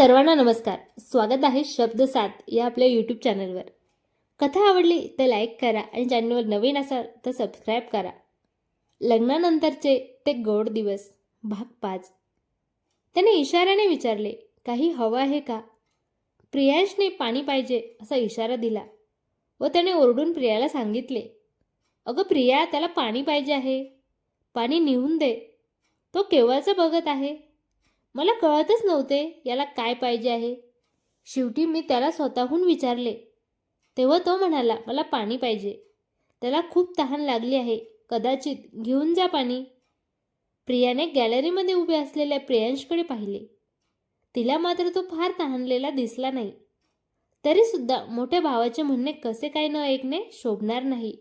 सर्वांना नमस्कार. स्वागत आहे शब्द सात या आपल्या यूट्यूब चॅनलवर कथा आवडली तर लाईक करा आणि चॅनलवर नवीन असाल तर सबस्क्राईब करा. लग्नानंतरचे ते गोड दिवस भाग पाच. त्याने इशाऱ्याने विचारले काही हवं आहे का? प्रियांशने पाणी पाहिजे असा इशारा दिला व त्याने ओरडून प्रियाला सांगितले अगं प्रिया त्याला पाणी पाहिजे आहे. पाणी निघून दे. तो केव्हाचं बघत आहे. मला कळतच नव्हते याला काय पाहिजे आहे. शेवटी मी त्याला स्वतःहून विचारले. तेव्हा तो म्हणाला मला पाणी पाहिजे. त्याला खूप तहान लागली आहे. कदाचित घेऊन जा पाणी. प्रियाने गॅलरीमध्ये उभे असलेल्या प्रियांशकडे पाहिले. तिला मात्र तो फार तहानलेला दिसला नाही. तरीसुद्धा मोठ्या भावाचे म्हणणे कसे काय न ऐकणे शोभणार नाही.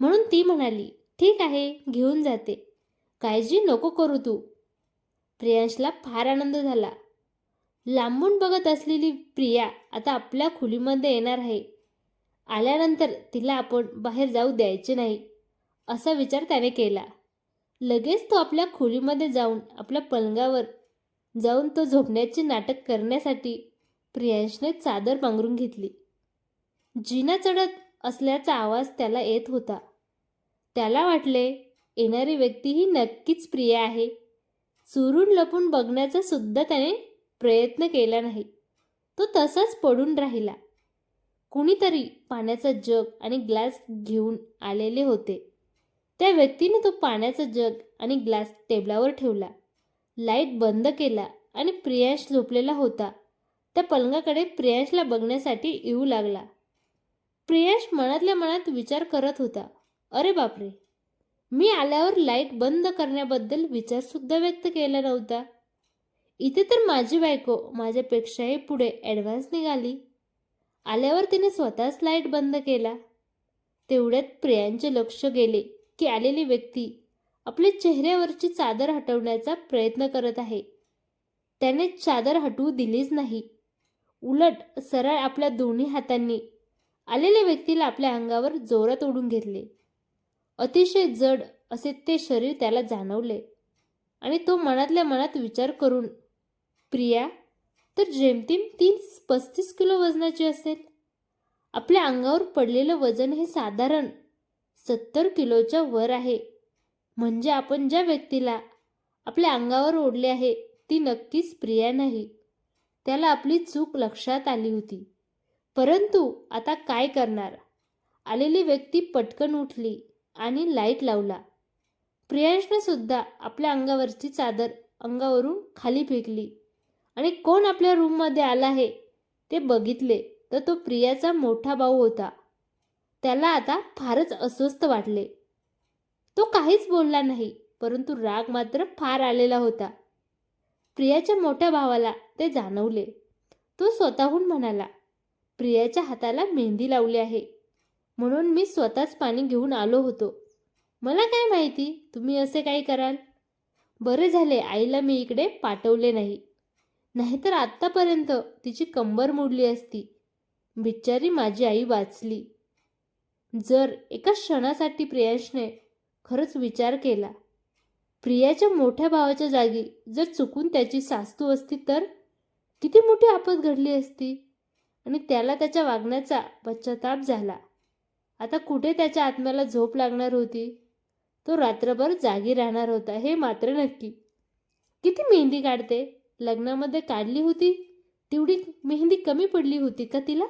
म्हणून ती म्हणाली ठीक आहे घेऊन जाते. काळजी नको करू तू. प्रियांशला फार आनंद झाला. लांबून बघत असलेली प्रिया आता आपल्या खोलीमध्ये येणार आहे. आल्यानंतर तिला आपण बाहेर जाऊ द्यायचे नाही असा विचार त्याने केला. लगेच तो आपल्या खोलीमध्ये जाऊन आपल्या पलंगावर जाऊन तो झोपण्याचे नाटक करण्यासाठी प्रियांशने चादर पांघरून घेतली. जिना चढत असल्याचा आवाज त्याला येत होता. त्याला वाटले येणारी व्यक्ती ही नक्कीच प्रिया आहे. चुरून लपून बघण्याचा सुद्धा त्याने प्रयत्न केला नाही. तो तसाच पडून राहिला. कुणीतरी पाण्याचा जग आणि ग्लास घेऊन आलेले होते. त्या व्यक्तीने तो पाण्याचा जग आणि ग्लास टेबलावर ठेवला. लाइट बंद केला आणि प्रियांश झोपलेला होता. त्या पलंगाकडे प्रियांशला बघण्यासाठी येऊ लागला. प्रियांश मनातल्या मनात विचार करत होता. अरे बापरे! मी आल्यावर लाइट बंद करण्याबद्दल विचारसुद्धा व्यक्त केला नव्हता. इथे तर माझी बायको माझ्यापेक्षाही पुढे ॲडव्हान्स निघाली. आल्यावर तिने स्वतःच लाइट बंद केला. तेवढ्यात प्रियांचे लक्ष गेले की आलेली व्यक्ती आपल्या चेहऱ्यावरची चादर हटवण्याचा प्रयत्न करत आहे. त्याने चादर हटवू दिलीच नाही. उलट सरळ आपल्या दोन्ही हातांनी आलेल्या व्यक्तीला आपल्या अंगावर जोरात ओढून घेतले. अतिशय जड असे ते शरीर त्याला जाणवले. आणि तो मनातल्या मनात विचार करून प्रिया तर जेमतेम तीस पस्तीस किलो वजनाची असेल. आपल्या अंगावर पडलेलं वजन हे साधारण सत्तर किलोच्या वर आहे. म्हणजे आपण ज्या व्यक्तीला आपल्या अंगावर ओढले आहे ती नक्कीच प्रिया नाही. त्याला आपली चूक लक्षात आली होती. परंतु आता काय करणार? आलेली व्यक्ती पटकन उठली. आणि लाइट लावला. प्रियांशने सुद्धा आपल्या अंगावरची चादर अंगावरून खाली फेकली. आणि कोण आपल्या रूममध्ये आला आहे ते बघितले तर तो प्रियाचा मोठा भाऊ होता. त्याला आता फारच अस्वस्थ वाटले. तो काहीच बोलला नाही परंतु राग मात्र फार आलेला होता. प्रियाच्या मोठ्या भावाला ते जाणवले. तो स्वतःहून म्हणाला प्रियाच्या हाताला मेहंदी लावली आहे. म्हणून मी स्वतःच पाणी घेऊन आलो होतो. मला काय माहिती? तुम्ही असे काही कराल? बरे झाले. आईला मी इकडे पाठवले नाही. नाहीतर आत्तापर्यंत तिची कंबर मोडली असती. बिचारी माझी आई वाचली. जर एका क्षणासाठी प्रियांशने खरंच विचार केला. प्रियाच्या मोठ्या भावाच्या जागी जर चुकून त्याची सासू असती तर किती मोठी आपत घडली असती आणि त्याला त्याच्या वागण्याचा पश्चाताप झाला. आता कुठे त्याच्या आत्म्याला झोप लागणार होती? तो रात्रभर जागी राहणार होता हे मात्र नक्की. किती मेहंदी काढते? लग्नामध्ये काढली होती? तेवढी मेहंदी कमी पडली होती का तिला?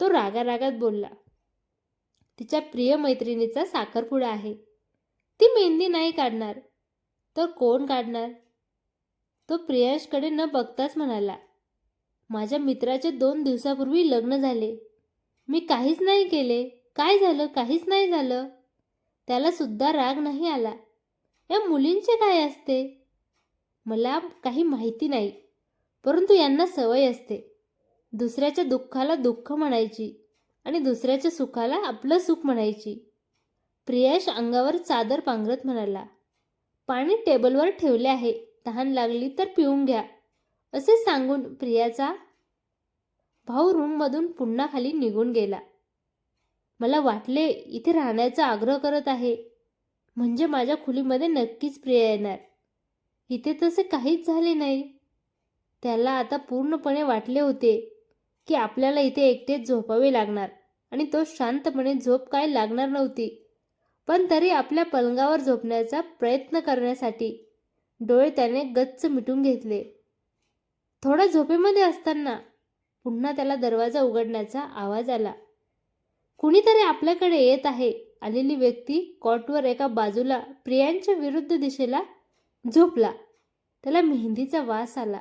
तो रागा रागात बोलला. तिच्या प्रिय मैत्रिणीचा साखरपुडा आहे. ती मेहंदी नाही काढणार. तर कोण काढणार? तो प्रियांशकडे न बघताच म्हणाला. माझ्या मित्राचे दोन दिवसापूर्वी लग्न झाले. मी काहीच नाही केले. काय झालं? काहीच नाही झालं. त्याला सुद्धा राग नाही आला. या मुलींचे काय असते? मला काही माहिती नाही. परंतु यांना सवय असते. दुसऱ्याच्या दुःखाला दुःख म्हणायची आणि दुसऱ्याच्या सुखाला आपलं सुख म्हणायची. प्रियाश अंगावर चादर पांघरत म्हणाला पाणी टेबलवर ठेवले आहे. तहान लागली तर पिऊन घ्या. असे सांगून प्रियाचा भाऊ रूममधून पुन्हा खाली निघून गेला. मला वाटले इथे राहण्याचा आग्रह करत आहे. म्हणजे माझ्या खोलीमध्ये नक्कीच प्रिया येणार. इथे तसे काहीच झाले नाही. त्याला आता पूर्णपणे वाटले होते की आपल्याला इथे एकटेच झोपावे लागणार आणि तो शांतपणे झोप काय लागणार नव्हती. पण तरी आपल्या पलंगावर झोपण्याचा प्रयत्न करण्यासाठी डोळे त्याने गच्च मिटून घेतले. थोड्या झोपेमध्ये असताना पुन्हा त्याला दरवाजा उघडण्याचा आवाज आला. कुणीतरी आपल्याकडे येत आहे. आलेली व्यक्ती कॉटवर एका बाजूला प्रियांच्या विरुद्ध दिशेला झोपला. त्याला मेहंदीचा वास आला.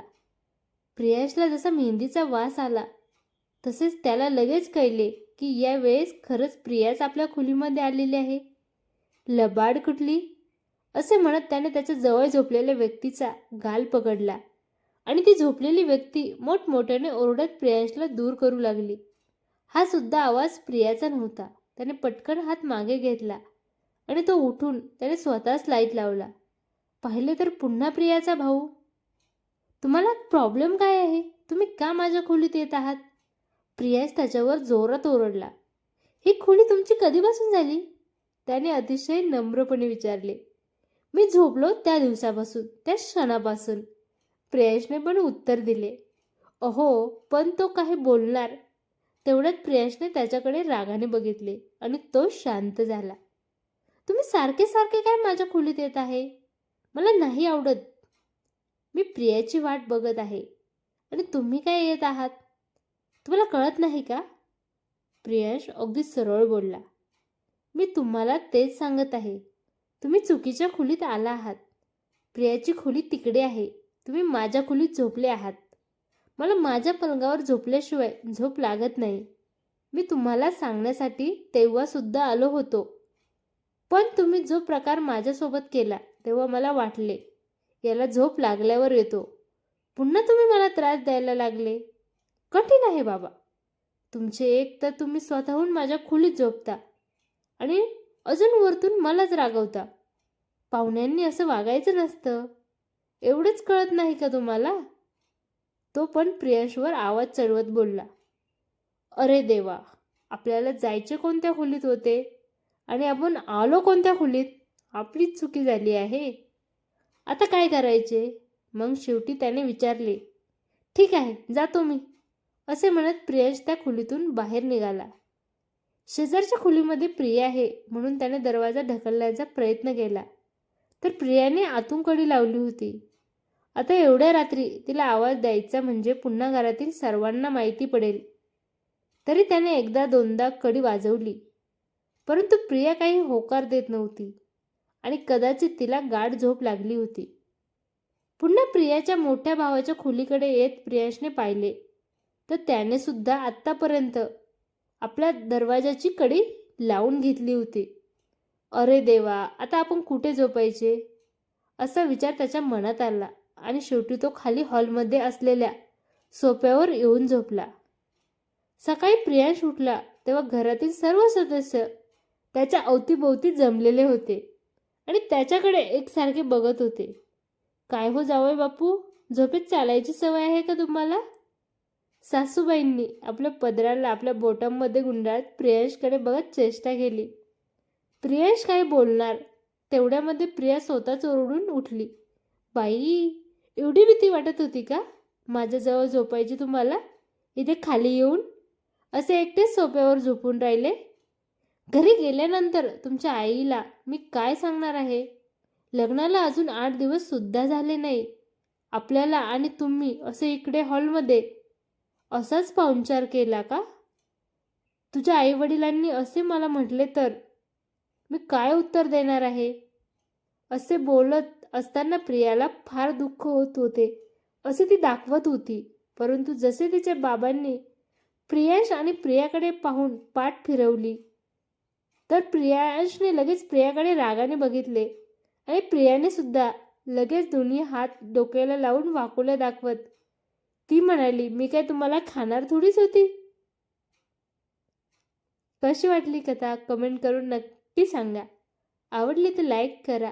प्रियांशला जसा मेहंदीचा वास आला तसेच त्याला लगेच कळले की या वेळेस खरंच प्रियाच आपल्या खोलीमध्ये आलेली आहे. लबाड कुठली? असे म्हणत त्याने त्याच्याजवळ झोपलेल्या व्यक्तीचा गाल पकडला आणि ती झोपलेली व्यक्ती मोठमोठ्याने ओरडत प्रियांशला दूर करू लागली. हा सुद्धा आवाज प्रियाचा नव्हता. त्याने पटकन हात मागे घेतला आणि तो उठून त्याने स्वतःच लाइट लावला. पाहिले तर पुन्हा प्रियाचा भाऊ. तुम्हाला प्रॉब्लेम काय आहे? तुम्ही का माझ्या खोलीत येत आहात? प्रियास त्याच्यावर जोरात ओरडला. ही खोली तुमची कधीपासून झाली? त्याने अतिशय नम्रपणे विचारले. मी झोपलो त्या दिवसापासून त्या क्षणापासून. प्रियांशने पण उत्तर दिले. अहो पण तो काही बोलणार तेवढ्यात प्रियांशने त्याच्याकडे रागाने बघितले आणि तो शांत झाला. तुम्ही सारखे सारखे काय माझ्या खोलीत येत आहे? मला नाही आवडत. मी प्रियाची वाट बघत आहे. आणि तुम्ही काय येत आहात? तुम्हाला कळत नाही का? प्रियांश अगदी सरळ बोलला. मी तुम्हाला तेच सांगत आहे. तुम्ही चुकीच्या खोलीत आला आहात. प्रियाची खोली तिकडे आहे. तुम्ही माझ्या खोलीत झोपले आहात. मला माझ्या पलंगावर झोपल्याशिवाय झोप लागत नाही. मी तुम्हाला सांगण्यासाठी तेव्हासुद्धा आलो होतो. पण तुम्ही जो प्रकार माझ्यासोबत केला तेव्हा मला वाटले याला झोप लागल्यावर येतो. पुन्हा तुम्ही मला त्रास द्यायला लागले. कठीण आहे बाबा. तुमचे एक तर तुम्ही स्वतःहून माझ्या खोलीत झोपता आणि अजून वरतून मलाच रागवता. पाहुण्यांनी असं वागायचं नसतं. एवढंच कळत नाही का तुम्हाला? तो पण प्रियांशवर आवाज चढवत बोलला अरे देवा आपल्याला जायचे कोणत्या खोलीत होते? आणि आपण आलो कोणत्या खोलीत? आपलीच चुकी झाली आहे. आता काय करायचे? मग शेवटी त्याने विचारले ठीक आहे जातो मी. असे म्हणत प्रियांश त्या खोलीतून बाहेर निघाला. शेजारच्या खोलीमध्ये प्रिया आहे म्हणून त्याने दरवाजा ढकलण्याचा प्रयत्न केला. तर प्रियाने आतून कडी लावली होती. आता एवढ्या रात्री तिला आवाज द्यायचा म्हणजे पुन्हा घरातील सर्वांना माहिती पडेल. तरी त्याने एकदा दोनदा कडी वाजवली. परंतु प्रिया काही होकार देत नव्हती आणि कदाचित तिला गाढ झोप लागली होती. पुन्हा प्रियाच्या मोठ्या भावाच्या खोलीकडे येत प्रियांशने पाहिले. तर त्याने सुद्धा आत्तापर्यंत आपल्या दरवाजाची कडी लावून घेतली होती. अरे देवा आता आपण कुठे झोपायचे? असा विचार त्याच्या मनात आला. आणि शेवटी तो खाली हॉलमध्ये असलेल्या सोप्यावर येऊन झोपला. सकाळी प्रियांश उठला तेव्हा घरातील सर्व सदस्य त्याच्या अवतीभोवती जमलेले होते आणि त्याच्याकडे एकसारखे बघत होते. काय हो जावय बापू झोपेत चालायची सवय आहे का तुम्हाला? सासूबाईंनी आपल्या पदराला आपल्या बोटांमध्ये गुंडाळत प्रियांशकडे बघत चेष्टा केली. प्रियांश काय बोलणार? तेवढ्यामध्ये प्रिया स्वतःच ओरडून उठली. बाई एवढी भीती वाटत होती का? माझ्याजवळ झोपायची तुम्हाला? इथे खाली येऊन? असे एकटेच सोप्यावर झोपून राहिले? घरी गेल्यानंतर तुमच्या आईला मी काय सांगणार आहे? लग्नाला अजून आठ दिवस सुद्धा झाले नाही. आपल्याला आणि तुम्ही असे इकडे हॉलमध्ये असाच पाहुणचार केला का? तुझ्या आईवडिलांनी असे मला म्हटले तर मी काय उत्तर देणार आहे? असे बोलत असताना प्रियाला फार दुःख होत होते. असे ती दाखवत होती परंतु जसे तिच्या बाबांनी प्रियांश आणि प्रियाकडे पाहून पाठ फिरवली तर प्रियांशने लगेच प्रियाकडे रागाने बघितले आणि प्रियाने सुद्धा लगेच दोन्ही हात डोक्याला लावून वाकुल्या दाखवत ती म्हणाली मी काय तुम्हाला खाणार थोडीच होती? कशी वाटली कथा? कमेंट करून नक्की सांगा. आवडली तर लाईक करा.